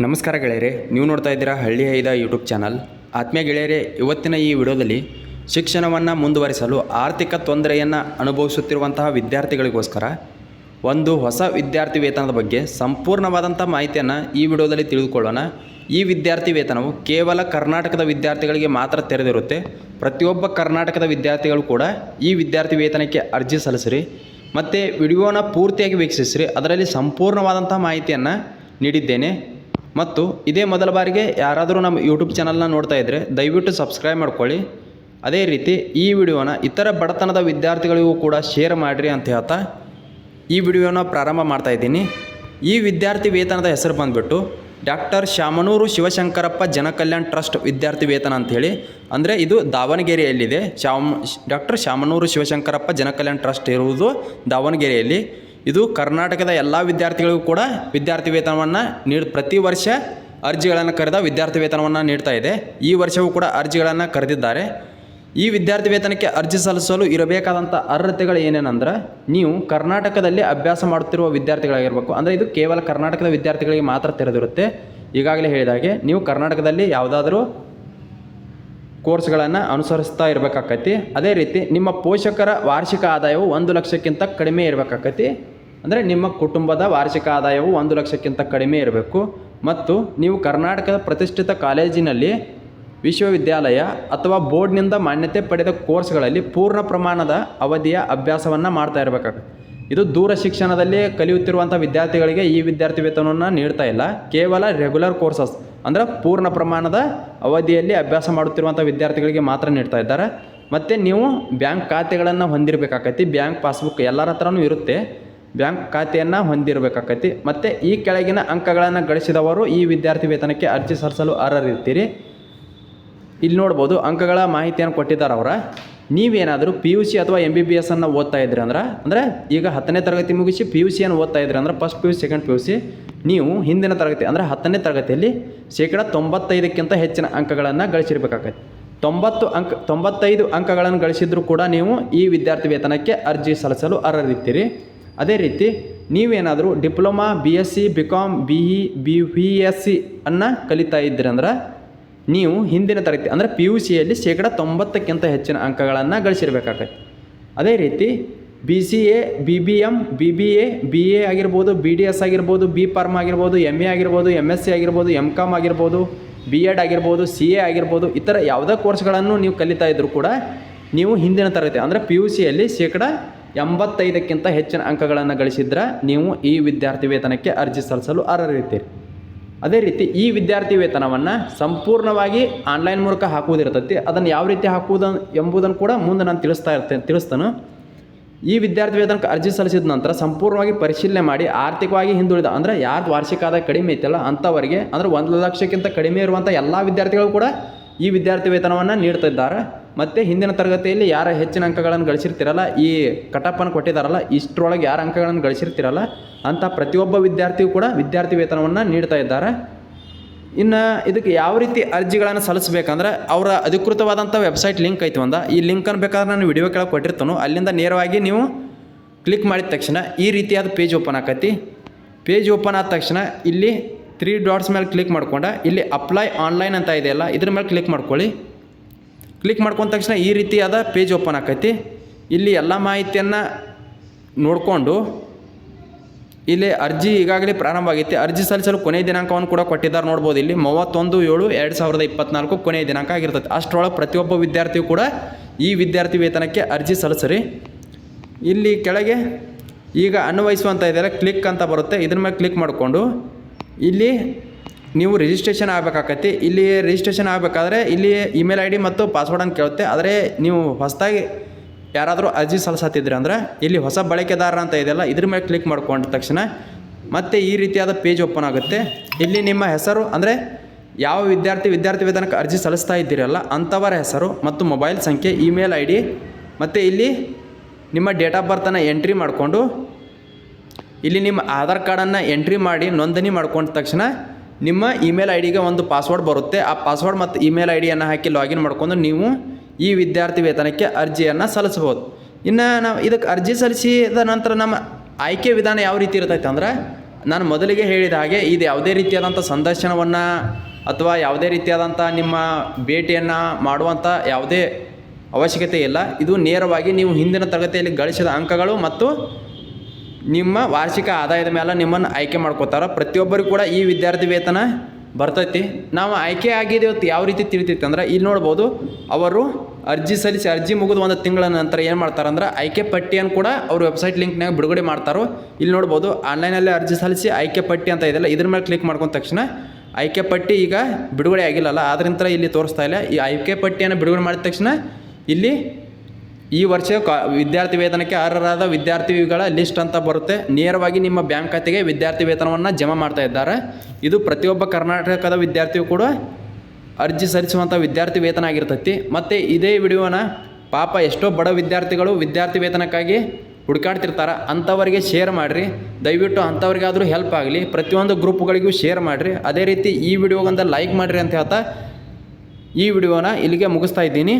ನಮಸ್ಕಾರ ಗೆಳೆಯರೆ, ನೀವು ನೋಡ್ತಾ ಇದ್ದೀರಾ ಹಳ್ಳಿ ಐದ ಯೂಟ್ಯೂಬ್ ಚಾನಲ್. ಆತ್ಮೀಯ ಗೆಳೆಯರೆ, ಇವತ್ತಿನ ಈ ವಿಡಿಯೋದಲ್ಲಿ ಶಿಕ್ಷಣವನ್ನು ಮುಂದುವರಿಸಲು ಆರ್ಥಿಕ ತೊಂದರೆಯನ್ನು ಅನುಭವಿಸುತ್ತಿರುವಂತಹ ವಿದ್ಯಾರ್ಥಿಗಳಿಗೋಸ್ಕರ ಒಂದು ಹೊಸ ವಿದ್ಯಾರ್ಥಿ ವೇತನದ ಬಗ್ಗೆ ಸಂಪೂರ್ಣವಾದಂಥ ಮಾಹಿತಿಯನ್ನು ಈ ವಿಡಿಯೋದಲ್ಲಿ ತಿಳಿದುಕೊಳ್ಳೋಣ. ಈ ವಿದ್ಯಾರ್ಥಿ ವೇತನವು ಕೇವಲ ಕರ್ನಾಟಕದ ವಿದ್ಯಾರ್ಥಿಗಳಿಗೆ ಮಾತ್ರ ತೆರೆದಿರುತ್ತೆ. ಪ್ರತಿಯೊಬ್ಬ ಕರ್ನಾಟಕದ ವಿದ್ಯಾರ್ಥಿಗಳು ಕೂಡ ಈ ವಿದ್ಯಾರ್ಥಿ ವೇತನಕ್ಕೆ ಅರ್ಜಿ ಸಲ್ಲಿಸಿರಿ, ಮತ್ತು ವಿಡಿಯೋನ ಪೂರ್ತಿಯಾಗಿ ವೀಕ್ಷಿಸಿರಿ, ಅದರಲ್ಲಿ ಸಂಪೂರ್ಣವಾದಂಥ ಮಾಹಿತಿಯನ್ನು ನೀಡಿದ್ದೇನೆ. ಮತ್ತು ಇದೇ ಮೊದಲ ಬಾರಿಗೆ ಯಾರಾದರೂ ನಮ್ಮ ಯೂಟ್ಯೂಬ್ ಚಾನಲ್ನ ನೋಡ್ತಾ ಇದ್ದರೆ ದಯವಿಟ್ಟು ಸಬ್ಸ್ಕ್ರೈಬ್ ಮಾಡ್ಕೊಳ್ಳಿ. ಅದೇ ರೀತಿ ಈ ವಿಡಿಯೋನ ಇತರ ಬಡತನದ ವಿದ್ಯಾರ್ಥಿಗಳಿಗೂ ಕೂಡ ಶೇರ್ ಮಾಡಿರಿ ಅಂತ ಹೇಳ್ತಾ ಈ ವಿಡಿಯೋನ ಪ್ರಾರಂಭ ಮಾಡ್ತಾ ಇದ್ದೀನಿ. ಈ ವಿದ್ಯಾರ್ಥಿ ವೇತನದ ಹೆಸರು ಬಂದುಬಿಟ್ಟು ಡಾಕ್ಟರ್ ಶಾಮನೂರು ಶಿವಶಂಕರಪ್ಪ ಜನಕಲ್ಯಾಣ್ ಟ್ರಸ್ಟ್ ವಿದ್ಯಾರ್ಥಿ ವೇತನ ಅಂಥೇಳಿ. ಅಂದರೆ ಇದು ದಾವಣಗೆರೆಯಲ್ಲಿದೆ. ಶಾಮ್, ಡಾಕ್ಟರ್ ಶಾಮನೂರು ಶಿವಶಂಕರಪ್ಪ ಜನಕಲ್ಯಾಣ್ ಟ್ರಸ್ಟ್ ಇರುವುದು ದಾವಣಗೆರೆಯಲ್ಲಿ. ಇದು ಕರ್ನಾಟಕದ ಎಲ್ಲ ವಿದ್ಯಾರ್ಥಿಗಳಿಗೂ ಕೂಡ ವಿದ್ಯಾರ್ಥಿ ವೇತನವನ್ನು ನೀಡಿ, ಪ್ರತಿ ವರ್ಷ ಅರ್ಜಿಗಳನ್ನು ಕರೆದ ವಿದ್ಯಾರ್ಥಿ ವೇತನವನ್ನು ನೀಡ್ತಾ ಇದೆ. ಈ ವರ್ಷವೂ ಕೂಡ ಅರ್ಜಿಗಳನ್ನು ಕರೆದಿದ್ದಾರೆ. ಈ ವಿದ್ಯಾರ್ಥಿ ವೇತನಕ್ಕೆ ಅರ್ಜಿ ಸಲ್ಲಿಸಲು ಇರಬೇಕಾದಂಥ ಅರ್ಹತೆಗಳು ಏನೇನಂದ್ರೆ, ನೀವು ಕರ್ನಾಟಕದಲ್ಲಿ ಅಭ್ಯಾಸ ಮಾಡುತ್ತಿರುವ ವಿದ್ಯಾರ್ಥಿಗಳಾಗಿರಬೇಕು. ಅಂದರೆ ಇದು ಕೇವಲ ಕರ್ನಾಟಕದ ವಿದ್ಯಾರ್ಥಿಗಳಿಗೆ ಮಾತ್ರ ತೆರೆದಿರುತ್ತೆ. ಈಗಾಗಲೇ ಹೇಳಿದಾಗೆ ನೀವು ಕರ್ನಾಟಕದಲ್ಲಿ ಯಾವುದಾದ್ರೂ ಕೋರ್ಸ್ಗಳನ್ನು ಅನುಸರಿಸ್ತಾ ಇರಬೇಕಾಕತಿ. ಅದೇ ರೀತಿ ನಿಮ್ಮ ಪೋಷಕರ ವಾರ್ಷಿಕ ಆದಾಯವು ಒಂದು ಲಕ್ಷಕ್ಕಿಂತ ಕಡಿಮೆ ಇರಬೇಕಾಕತಿ. ಅಂದರೆ ನಿಮ್ಮ ಕುಟುಂಬದ ವಾರ್ಷಿಕ ಆದಾಯವು ಒಂದು ಲಕ್ಷಕ್ಕಿಂತ ಕಡಿಮೆ ಇರಬೇಕು. ಮತ್ತು ನೀವು ಕರ್ನಾಟಕದ ಪ್ರತಿಷ್ಠಿತ ಕಾಲೇಜಿನಲ್ಲಿ ವಿಶ್ವವಿದ್ಯಾಲಯ ಅಥವಾ ಬೋರ್ಡ್ನಿಂದ ಮಾನ್ಯತೆ ಪಡೆದ ಕೋರ್ಸ್ಗಳಲ್ಲಿ ಪೂರ್ಣ ಪ್ರಮಾಣದ ಅವಧಿಯ ಅಭ್ಯಾಸವನ್ನು ಮಾಡ್ತಾ ಇರಬೇಕಾಗುತ್ತೆ. ಇದು ದೂರ ಶಿಕ್ಷಣದಲ್ಲಿ ಕಲಿಯುತ್ತಿರುವಂಥ ವಿದ್ಯಾರ್ಥಿಗಳಿಗೆ ಈ ವಿದ್ಯಾರ್ಥಿ ವೇತನವನ್ನು ನೀಡ್ತಾ ಇಲ್ಲ. ಕೇವಲ ರೆಗ್ಯುಲರ್ ಕೋರ್ಸಸ್ ಅಂದರೆ ಪೂರ್ಣ ಪ್ರಮಾಣದ ಅವಧಿಯಲ್ಲಿ ಅಭ್ಯಾಸ ಮಾಡುತ್ತಿರುವಂಥ ವಿದ್ಯಾರ್ಥಿಗಳಿಗೆ ಮಾತ್ರ ನೀಡ್ತಾ ಇದ್ದಾರೆ. ಮತ್ತು ನೀವು ಬ್ಯಾಂಕ್ ಖಾತೆಗಳನ್ನು ಹೊಂದಿರಬೇಕಾಕತಿ ಬ್ಯಾಂಕ್ ಪಾಸ್ಬುಕ್ ಎಲ್ಲರ ಹತ್ರನೂ ಇರುತ್ತೆ. ಬ್ಯಾಂಕ್ ಖಾತೆಯನ್ನು ಹೊಂದಿರಬೇಕಾಕತಿ. ಮತ್ತು ಈ ಕೆಳಗಿನ ಅಂಕಗಳನ್ನು ಗಳಿಸಿದವರು ಈ ವಿದ್ಯಾರ್ಥಿ ವೇತನಕ್ಕೆ ಅರ್ಜಿ ಸಲ್ಲಿಸಲು ಅರ್ಹರಿರ್ತೀರಿ ಇಲ್ಲಿ ನೋಡ್ಬೋದು, ಅಂಕಗಳ ಮಾಹಿತಿಯನ್ನು ಕೊಟ್ಟಿದ್ದಾರೆ ಅವರ. ನೀವೇನಾದರೂ ಪಿ ಯು ಸಿ ಅಥವಾ ಎಂ ಬಿ ಬಿ ಎಸ್ಸನ್ನು ಓದ್ತಾ ಇದ್ರಿ ಅಂದ್ರೆ, ಅಂದರೆ ಈಗ ಹತ್ತನೇ ತರಗತಿ ಮುಗಿಸಿ ಪಿ ಯು ಸಿಯನ್ನು ಓದ್ತಾ ಇದ್ರಿ ಅಂದ್ರೆ first P U second P U C ನೀವು ಹಿಂದಿನ ತರಗತಿ, ಅಂದರೆ ಹತ್ತನೇ ತರಗತಿಯಲ್ಲಿ ಶೇಕಡ ತೊಂಬತ್ತೈದಕ್ಕಿಂತ ಹೆಚ್ಚಿನ ಅಂಕಗಳನ್ನು ಗಳಿಸಿರ್ಬೇಕಾಗತ್ತೆ ತೊಂಬತ್ತು ಅಂಕ, ತೊಂಬತ್ತೈದು ಅಂಕಗಳನ್ನು ಗಳಿಸಿದ್ರೂ ಕೂಡ ನೀವು ಈ ವಿದ್ಯಾರ್ಥಿ ವೇತನಕ್ಕೆ ಅರ್ಜಿ ಸಲ್ಲಿಸಲು ಅರ್ಹರಿರ್ತೀರಿ ಅದೇ ರೀತಿ ನೀವೇನಾದರೂ diploma B S C B com B E B V S C ಅನ್ನು ಕಲಿತಾ ಇದ್ದೀರಿ ಅಂದ್ರೆ ನೀವು ಹಿಂದಿನ ತರಗತಿ ಅಂದರೆ ಪಿ ಯು ಸಿಯಲ್ಲಿ ಶೇಕಡ ತೊಂಬತ್ತಕ್ಕಿಂತ ಹೆಚ್ಚಿನ ಅಂಕಗಳನ್ನು ಗಳಿಸಿರ್ಬೇಕಾಗತ್ತೆ. ಅದೇ ರೀತಿ B C A B B M B B A B A ಆಗಿರ್ಬೋದು ಬಿ ಡಿ ಎಸ್ ಆಗಿರ್ಬೋದು ಬಿ ಫಾರ್ಮ್ ಆಗಿರ್ಬೋದು ಎಂ ಎ ಆಗಿರ್ಬೋದು ಎಂ ಎಸ್ ಸಿ ಆಗಿರ್ಬೋದು ಎಂ ಕಾಮ್ ಆಗಿರ್ಬೋದು ಬಿ ಎಡ್ ಆಗಿರ್ಬೋದು ಸಿ ಎ ಆಗಿರ್ಬೋದು, ಇತರ ಯಾವುದೇ ಕೋರ್ಸ್ಗಳನ್ನು ನೀವು ಕಲಿತಾ ಇದ್ದರೂ ಕೂಡ ನೀವು ಹಿಂದಿನ ತರಗತಿ ಅಂದರೆ ಪಿ ಯು ಸಿಯಲ್ಲಿ ಶೇಕಡ ಎಂಬತ್ತೈದಕ್ಕಿಂತ ಹೆಚ್ಚಿನ ಅಂಕಗಳನ್ನು ಗಳಿಸಿದ್ರೆ ನೀವು ಈ ವಿದ್ಯಾರ್ಥಿ ವೇತನಕ್ಕೆ ಅರ್ಜಿ ಸಲ್ಲಿಸಲು ಅರ್ಹರಿರ್ತೀರಿ ಅದೇ ರೀತಿ ಈ ವಿದ್ಯಾರ್ಥಿ ವೇತನವನ್ನು ಸಂಪೂರ್ಣವಾಗಿ ಆನ್ಲೈನ್ ಮೂಲಕ ಹಾಕುವುದಿರ್ತೈತಿ. ಅದನ್ನು ಯಾವ ರೀತಿ ಹಾಕುವುದು ಎಂಬುದನ್ನು ಕೂಡ ಮುಂದೆ ನಾನು ತಿಳಿಸ್ತಾ ಇರ್ತೇನೆ ತಿಳಿಸ್ತಾನು. ಈ ವಿದ್ಯಾರ್ಥಿ ವೇತನಕ್ಕೆ ಅರ್ಜಿ ಸಲ್ಲಿಸಿದ ನಂತರ ಸಂಪೂರ್ಣವಾಗಿ ಪರಿಶೀಲನೆ ಮಾಡಿ ಆರ್ಥಿಕವಾಗಿ ಹಿಂದುಳಿದ, ಅಂದರೆ ಯಾರ್ದು ವಾರ್ಷಿಕ ಆದಾಯ ಕಡಿಮೆ ಐತಲ್ಲ ಅಂಥವರಿಗೆ, ಅಂದರೆ ಒಂದು ಲಕ್ಷಕ್ಕಿಂತ ಕಡಿಮೆ ಇರುವಂಥ ಎಲ್ಲ ವಿದ್ಯಾರ್ಥಿಗಳು ಕೂಡ ಈ ವಿದ್ಯಾರ್ಥಿ ವೇತನವನ್ನು ನೀಡ್ತಿದ್ದಾರೆ ಮತ್ತು ಹಿಂದಿನ ತರಗತಿಯಲ್ಲಿ ಯಾರ ಹೆಚ್ಚಿನ ಅಂಕಗಳನ್ನು ಗಳಿಸಿರ್ತಿರಲ್ಲ, ಈ ಕಟಪ್ಪನ್ನು ಕೊಟ್ಟಿದ್ದಾರಲ್ಲ ಇಷ್ಟರೊಳಗೆ ಯಾರು ಅಂಕಗಳನ್ನು ಗಳಿಸಿರ್ತಿರಲ್ಲ ಅಂಥ ಪ್ರತಿಯೊಬ್ಬ ವಿದ್ಯಾರ್ಥಿಯೂ ಕೂಡ ವಿದ್ಯಾರ್ಥಿ ವೇತನವನ್ನು ನೀಡ್ತಾ ಇದ್ದಾರೆ. ಇನ್ನು ಇದಕ್ಕೆ ಯಾವ ರೀತಿ ಅರ್ಜಿಗಳನ್ನು ಸಲ್ಲಿಸಬೇಕಂದ್ರೆ, ಅವರ ಅಧಿಕೃತವಾದಂಥ ವೆಬ್ಸೈಟ್ ಲಿಂಕ್ ಐತಿ ಒಂದು. ಈ ಲಿಂಕನ್ನು ಬೇಕಾದ್ರೆ ನಾನು ವಿಡಿಯೋ ಕೆಳಗೆ ಕೊಟ್ಟಿರ್ತಾನೋ. ಅಲ್ಲಿಂದ ನೇರವಾಗಿ ನೀವು ಕ್ಲಿಕ್ ಮಾಡಿದ ತಕ್ಷಣ ಈ ರೀತಿಯಾದ ಪೇಜ್ ಓಪನ್ ಆಕತಿ. ಪೇಜ್ ಓಪನ್ ಆದ ತಕ್ಷಣ ಇಲ್ಲಿ ತ್ರೀ ಡಾಟ್ಸ್ ಮೇಲೆ ಕ್ಲಿಕ್ ಮಾಡ್ಕೊಂಡ, ಇಲ್ಲಿ ಅಪ್ಲೈ ಆನ್ಲೈನ್ ಅಂತ ಇದೆಯಲ್ಲ, ಇದ್ರ ಮೇಲೆ ಕ್ಲಿಕ್ ಮಾಡ್ಕೊಳ್ಳಿ. ಕ್ಲಿಕ್ ಮಾಡ್ಕೊಂಡ ತಕ್ಷಣ ಈ ರೀತಿಯಾದ ಪೇಜ್ ಓಪನ್ ಆಕೈತಿ. ಇಲ್ಲಿ ಎಲ್ಲ ಮಾಹಿತಿಯನ್ನು ನೋಡಿಕೊಂಡು ಇಲ್ಲಿ ಅರ್ಜಿ ಈಗಾಗಲೇ ಪ್ರಾರಂಭ ಆಗೈತಿ. ಅರ್ಜಿ ಸಲ್ಲಿಸಲು ಕೊನೆಯ ದಿನಾಂಕವನ್ನು ಕೂಡ ಕೊಟ್ಟಿದ್ದಾರೆ. ನೋಡ್ಬೋದು ಇಲ್ಲಿ ಮೂವತ್ತೊಂದು, ಏಳು, ಎರಡು ಸಾವಿರದ ಇಪ್ಪತ್ನಾಲ್ಕು ಕೊನೆಯ ದಿನಾಂಕ ಆಗಿರ್ತದೆ ಅಷ್ಟರೊಳಗೆ ಪ್ರತಿಯೊಬ್ಬ ವಿದ್ಯಾರ್ಥಿಯು ಕೂಡ ಈ ವಿದ್ಯಾರ್ಥಿ ವೇತನಕ್ಕೆ ಅರ್ಜಿ ಸಲ್ಲಿಸ್ರಿ. ಇಲ್ಲಿ ಕೆಳಗೆ ಈಗ ಅನ್ವಯಿಸುವಂಥ ಇದೆಯಲ್ಲ ಕ್ಲಿಕ್ ಅಂತ ಬರುತ್ತೆ. ಇದ್ರ ಮೇಲೆ ಕ್ಲಿಕ್ ಮಾಡಿಕೊಂಡು ಇಲ್ಲಿ ನೀವು ರಿಜಿಸ್ಟ್ರೇಷನ್ ಆಗಬೇಕಾಗತ್ತೆ ಇಲ್ಲಿ ರಿಜಿಸ್ಟ್ರೇಷನ್ ಆಗಬೇಕಾದ್ರೆ ಇಲ್ಲಿ ಇಮೇಲ್ ಐ ಡಿ ಮತ್ತು ಪಾಸ್ವರ್ಡ್ ಅಂತ ಕೇಳುತ್ತೆ. ಆದರೆ ನೀವು ಹೊಸದಾಗಿ ಯಾರಾದರೂ ಅರ್ಜಿ ಸಲ್ಲಿಸತ್ತಿದ್ರಿ ಅಂದ್ರೆ ಇಲ್ಲಿ ಹೊಸ ಬಳಕೆದಾರ ಅಂತ ಇದೆಯಲ್ಲ, ಇದ್ರ ಮೇಲೆ ಕ್ಲಿಕ್ ಮಾಡ್ಕೊಂಡ ತಕ್ಷಣ ಮತ್ತೆ ಈ ರೀತಿಯಾದ ಪೇಜ್ ಓಪನ್ ಆಗುತ್ತೆ. ಇಲ್ಲಿ ನಿಮ್ಮ ಹೆಸರು, ಅಂದರೆ ಯಾವ ವಿದ್ಯಾರ್ಥಿ ವಿದ್ಯಾರ್ಥಿ ವೇತನಕ್ಕೆ ಅರ್ಜಿ ಸಲ್ಲಿಸ್ತಾ ಇದ್ದೀರಲ್ಲ ಅಂಥವರ ಹೆಸರು ಮತ್ತು ಮೊಬೈಲ್ ಸಂಖ್ಯೆ ಇಮೇಲ್ ಐ ಡಿ ಮತ್ತು ಇಲ್ಲಿ ನಿಮ್ಮ ಡೇಟ್ ಆಫ್ ಬರ್ತನ್ನು ಎಂಟ್ರಿ ಮಾಡಿಕೊಂಡು, ಇಲ್ಲಿ ನಿಮ್ಮ ಆಧಾರ್ ಕಾರ್ಡನ್ನು ಎಂಟ್ರಿ ಮಾಡಿ, ನೋಂದಣಿ ಮಾಡ್ಕೊಂಡ ತಕ್ಷಣ ನಿಮ್ಮ ಇಮೇಲ್ ಐ ಡಿಗೆ ಒಂದು ಪಾಸ್ವರ್ಡ್ ಬರುತ್ತೆ. ಆ ಪಾಸ್ವರ್ಡ್ ಮತ್ತು ಇಮೇಲ್ ಐ ಡಿಯನ್ನು ಹಾಕಿ ಲಾಗಿನ್ ಮಾಡಿಕೊಂಡು ನೀವು ಈ ವಿದ್ಯಾರ್ಥಿ ವೇತನಕ್ಕೆ ಅರ್ಜಿಯನ್ನು ಸಲ್ಲಿಸ್ಬೋದು ಇನ್ನು ನಾವು ಇದಕ್ಕೆ ಅರ್ಜಿ ಸಲ್ಲಿಸಿದ ನಂತರ ನಮ್ಮ ಆಯ್ಕೆ ವಿಧಾನ ಯಾವ ರೀತಿ ಇರ್ತೈತೆ ಅಂದ್ರೆ, ನಾನು ಮೊದಲಿಗೆ ಹೇಳಿದ ಹಾಗೆ ಇದು ಯಾವುದೇ ರೀತಿಯಾದಂಥ ಸಂದರ್ಶನವನ್ನು ಅಥವಾ ಯಾವುದೇ ರೀತಿಯಾದಂಥ ನಿಮ್ಮ ಭೇಟಿಯನ್ನು ಮಾಡುವಂಥ ಯಾವುದೇ ಅವಶ್ಯಕತೆ ಇಲ್ಲ. ಇದು ನೇರವಾಗಿ ನೀವು ಹಿಂದಿನ ತರಗತಿಯಲ್ಲಿ ಗಳಿಸಿದ ಅಂಕಗಳು ಮತ್ತು ನಿಮ್ಮ ವಾರ್ಷಿಕ ಆದಾಯದ ಮೇಲೆ ನಿಮ್ಮನ್ನು ಆಯ್ಕೆ ಮಾಡ್ಕೋತಾರೆ. ಪ್ರತಿಯೊಬ್ಬರಿಗೂ ಕೂಡ ಈ ವಿದ್ಯಾರ್ಥಿ ವೇತನ ಬರ್ತೈತಿ. ನಾವು ಆಯ್ಕೆ ಆಗಿದ್ದೇವೆ ಯಾವ ರೀತಿ ತಿಳಿತೈತಿ ಅಂದ್ರೆ ಇಲ್ಲಿ ನೋಡ್ಬೋದು, ಅವರು ಅರ್ಜಿ ಸಲ್ಲಿಸಿ ಅರ್ಜಿ ಮುಗಿದು ಒಂದು ತಿಂಗಳ ನಂತರ ಏನು ಮಾಡ್ತಾರಂದ್ರೆ ಆಯ್ಕೆ ಪಟ್ಟಿಯನ್ನು ಕೂಡ ಅವ್ರ ವೆಬ್ಸೈಟ್ ಲಿಂಕ್ನಾಗ ಬಿಡುಗಡೆ ಮಾಡ್ತಾರೋ. ಇಲ್ಲಿ ನೋಡ್ಬೋದು ಆನ್ಲೈನಲ್ಲೇ ಅರ್ಜಿ ಸಲ್ಲಿಸಿ ಆಯ್ಕೆ ಪಟ್ಟಿ ಅಂತ ಇದೆಯಲ್ಲ, ಇದ್ರ ಮೇಲೆ ಕ್ಲಿಕ್ ಮಾಡ್ಕೊಂಡ ತಕ್ಷಣ ಆಯ್ಕೆ ಪಟ್ಟಿ ಈಗ ಬಿಡುಗಡೆ ಆಗಿಲ್ಲಲ್ಲ ಆದ್ರಿಂದ ಇಲ್ಲಿ ತೋರಿಸ್ತಾ ಇಲ್ಲ. ಈ ಆಯ್ಕೆ ಪಟ್ಟಿಯನ್ನು ಬಿಡುಗಡೆ ಮಾಡಿದ ತಕ್ಷಣ ಇಲ್ಲಿ ಈ ವರ್ಷ ವಿದ್ಯಾರ್ಥಿ ವೇತನಕ್ಕೆ ಅರ್ಹರಾದ ವಿದ್ಯಾರ್ಥಿಗಳ ಲಿಸ್ಟ್ ಅಂತ ಬರುತ್ತೆ. ನೇರವಾಗಿ ನಿಮ್ಮ ಬ್ಯಾಂಕ್ ಖಾತೆಗೆ ವಿದ್ಯಾರ್ಥಿ ವೇತನವನ್ನು ಜಮಾ ಮಾಡ್ತಾ ಇದ್ದಾರೆ. ಇದು ಪ್ರತಿಯೊಬ್ಬ ಕರ್ನಾಟಕದ ವಿದ್ಯಾರ್ಥಿಯು ಕೂಡ ಅರ್ಜಿ ಸಲ್ಲಿಸುವಂಥ ವಿದ್ಯಾರ್ಥಿ ವೇತನ ಆಗಿರ್ತೈತಿ. ಮತ್ತು ಇದೇ ವಿಡಿಯೋನ ಪಾಪ ಎಷ್ಟೋ ಬಡ ವಿದ್ಯಾರ್ಥಿಗಳು ವಿದ್ಯಾರ್ಥಿ ವೇತನಕ್ಕಾಗಿ ಹುಡುಕಾಡ್ತಿರ್ತಾರೆ. ಅಂಥವರಿಗೆ ಶೇರ್ ಮಾಡಿರಿ. ದಯವಿಟ್ಟು ಅಂಥವ್ರಿಗಾದರೂ ಹೆಲ್ಪ್ ಆಗಲಿ. ಪ್ರತಿಯೊಂದು ಗ್ರೂಪ್ಗಳಿಗೂ ಶೇರ್ ಮಾಡಿರಿ. ಅದೇ ರೀತಿ ಈ ವಿಡಿಯೋಗೊಂದು ಲೈಕ್ ಮಾಡಿರಿ ಅಂತ ಹೇಳ್ತಾ ಈ ವಿಡಿಯೋನ ಇಲ್ಲಿಗೆ ಮುಗಿಸ್ತಾ ಇದ್ದೀನಿ.